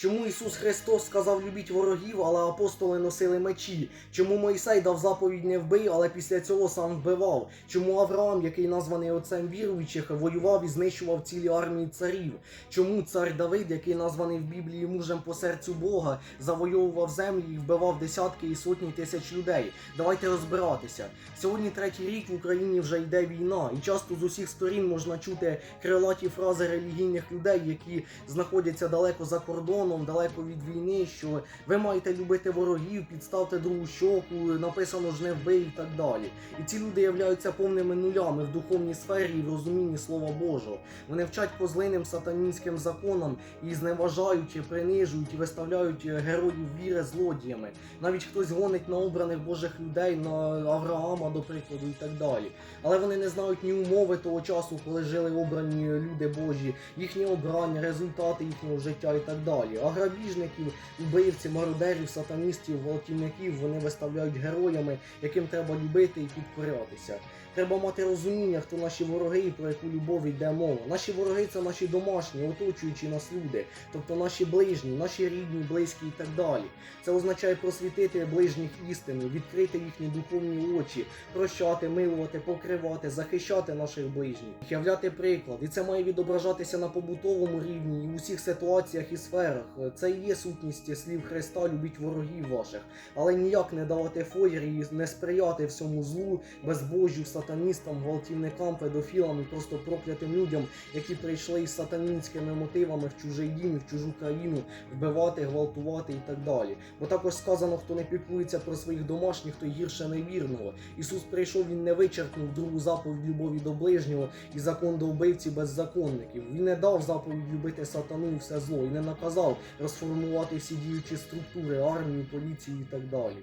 Чому Ісус Христос сказав любіть ворогів, але апостоли носили мечі? Чому Мойсей дав заповідь не вбий, але після цього сам вбивав? Чому Авраам, який названий отцем віруючих, воював і знищував цілі армії царів? Чому цар Давид, який названий в Біблії мужем по серцю Бога, завойовував землі і вбивав десятки і сотні тисяч людей? Давайте розбиратися. Сьогодні третій рік в Україні вже йде війна, і часто з усіх сторін можна чути крилаті фрази релігійних людей, які знаходяться далеко за кордоном, далеко від війни, що ви маєте любити ворогів, підставте другу щоку, написано ж не вбий і так далі. І ці люди являються повними нулями в духовній сфері і в розумінні Слова Божого. Вони вчать по злинним сатанінським законам і зневажають, принижують і виставляють героїв віри злодіями. Навіть хтось гонить на обраних Божих людей, на Авраама, до прикладу, і так далі. Але вони не знають ні умови того часу, коли жили обрані люди Божі, їхнє обрання, результати їхнього життя і так далі. А грабіжників, убивців, мародерів, сатаністів, гвалтівників вони виставляють героями, яким треба любити і підкорятися. Треба мати розуміння, хто наші вороги і про яку любов йде мова. Наші вороги це наші домашні, оточуючі нас люди, тобто наші ближні, наші рідні, близькі і так далі. Це означає просвітити ближніх істину, відкрити їхні духовні очі, прощати, милувати, покривати, захищати наших ближніх, являти приклад. І це має відображатися на побутовому рівні і у всіх ситуаціях і сферах. Це і є сутність слів Христа, любіть ворогів ваших, але ніяк не давати фоєр і не сприяти всьому злу, безбожжю, сатаністам, гвалтівникам, педофілам і просто проклятим людям, які прийшли із сатанінськими мотивами в чужий дім, в чужу країну, вбивати, гвалтувати і так далі. Бо також сказано, хто не піклується про своїх домашніх, то гірше невірного. Ісус прийшов, він не вичерпнув другу заповідь любові до ближнього і закон до вбивців беззаконників. Він не дав заповідь любити сатану і все зло, і не наказав розформувати всі діючі структури, армію, поліцію і так далі.